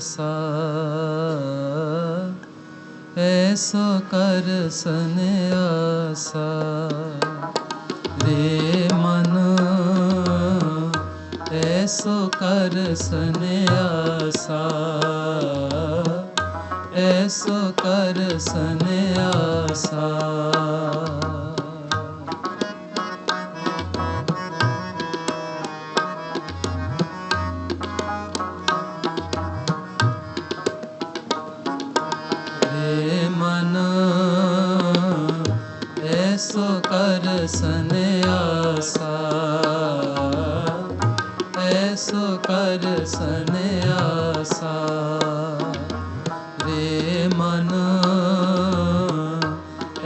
ਆਸਾ ਐਸੋ ਕਰ ਸੰਿਆਸਾ ਰੇ ਮਨ ਐਸੋ ਕਰ ਸੰਿਆਸਾ ਐਸੋ ਕਰ ਸੰਿਆਸਾ ਕਰ ਸੰਿਆਸਾ ਰੇ ਮਨ,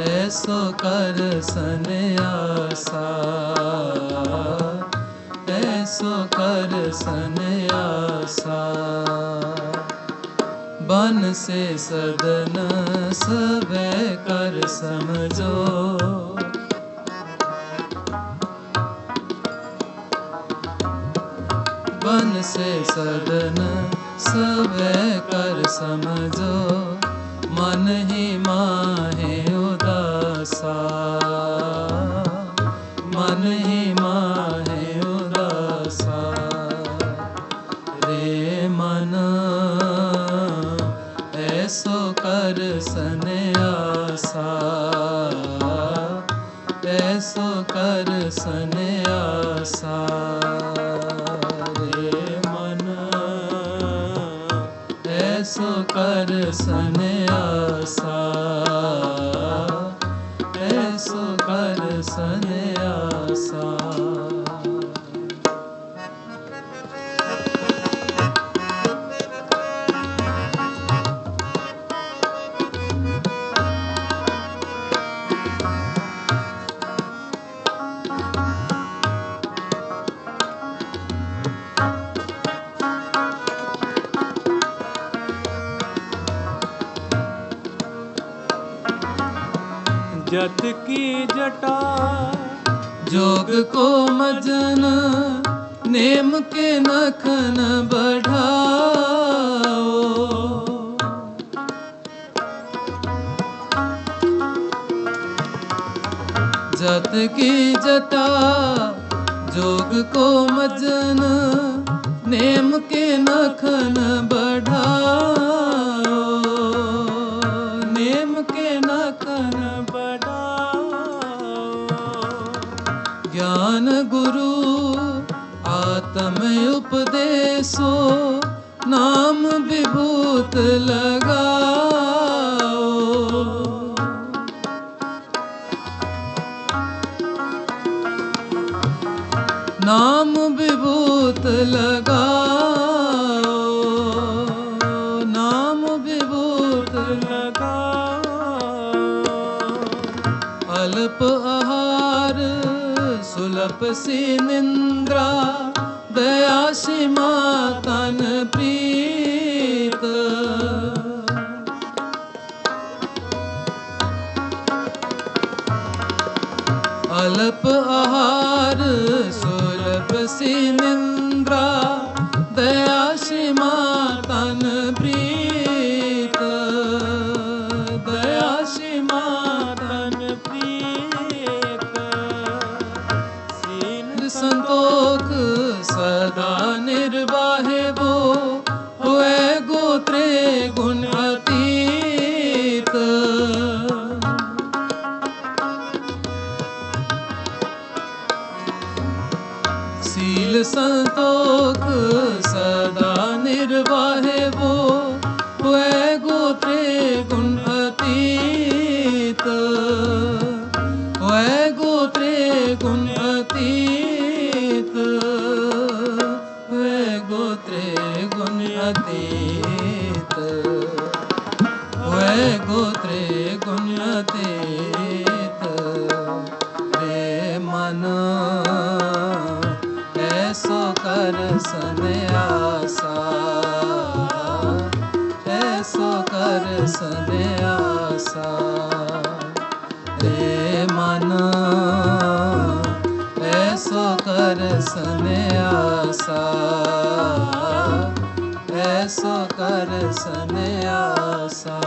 ਐਸੋ ਕਰ ਸੰਿਆਸਾ ਐਸੋ ਕਰ ਸੰਿਆਸਾ ਬਨ ਸੇ ਸਦਨ ਸਵੇ ਕਰ ਸਮਝੋ। ਬਨ ਸੇ ਸਦਨ ਸਵੇ ਕਰ ਸਮਝੋ ਮਨ ਹੀ ਮਾਹੇ ਉਦਾਸਾ ਮਨ ਹੀ ਮਾਹੇ ਉਦਾਸਾ ਰੇ ਮਨ ਐਸੋ ਕਰ ਸੰਿਆਸਾ ਐਸੋ ਕਰ ਸੰਿਆਸਾ ਰੇ ਕਰ ਸੰਿਆਸਾ जत की जटा जोग को मजन नेम के नखन बढ़ाओ जत की जटा जोग को मजन नेम के नखन बढ़ाओ उपदेशो नाम विभूत लगाओ नाम विभूत लगाओ ਤਪਸੀ ਨਿੰਦਰਾ ਦਇਆ ਸਿਮਾ ਤਨ ਪ੍ਰੀਤ ਅਲਪ ਆਹਾਰ ਸੁਰਪ ਸੀ ਨਿੰਦਰਾ ਦਇਆ ਸਿਮਾ सील संतोख ਸੋ ਕਰ ਸਦਿਆਸਾ ਰੇ ਮਨ ਐਸੋ ਕਰ ਸਨਿਆਸਾ ਐਸੋ ਕਰ ਸਨਿਆਸਾ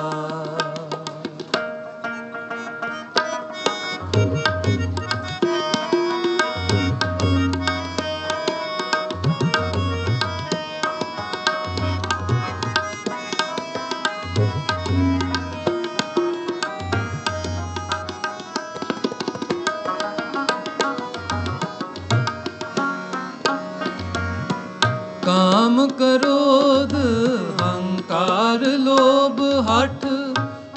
ਕਾਮ ਕਰੋਧ ਹੰਕਾਰ ਲੋਭ ਹਠ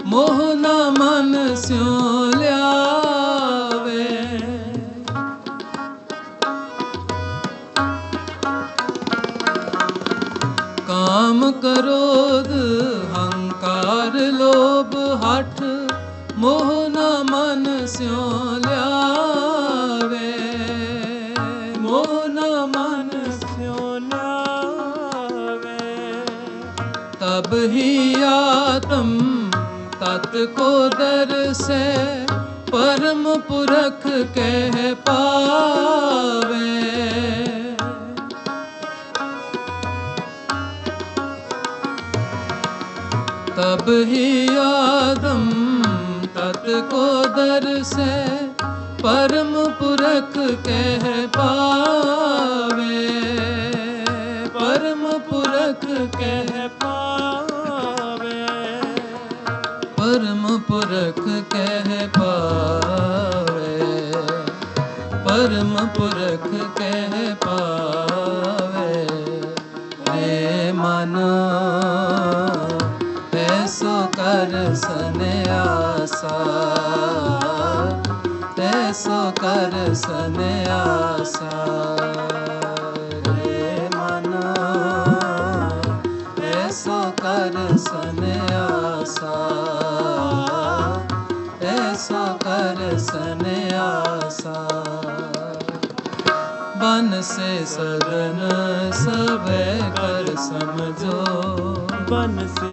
ਮੋਹ ਨਾ ਮਨ ਸਿਉ ਲਿਆਵੇ ਕਾਮ ਕਰੋਧ ਤਬ ਹੀ ਆਤਮ ਤਤ ਕੋ ਦਰਸੈ ਪਰਮ ਪੁਰਖ ਕਹਿ ਪਾਵੇ ਤਬ ਹੀ ਆਦਮ ਤਤ ਕੋ ਦਰਸੈ ਪਰਮ ਪੁਰਖ ਕਹਿ ਪਾਵੇ ਪਰਮ ਪੁਰਖ ਕਹਿ ਪੁਰਖ ਕਹਿ ਪਾਵੇ, ਪਰਮ ਪੁਰਖ ਕਹਿ ਪਾਵੇ। ਰੇ ਮਨ ਐਸੋ ਕਰ ਸੰਿਆਸਾ ਤੈਸੋ ਕਰ ਸੰਿਆਸਾ ਕਰ ਸੰਿਆਸਾ दर्शन आसा। बन से सदन सब कर समझो। बन से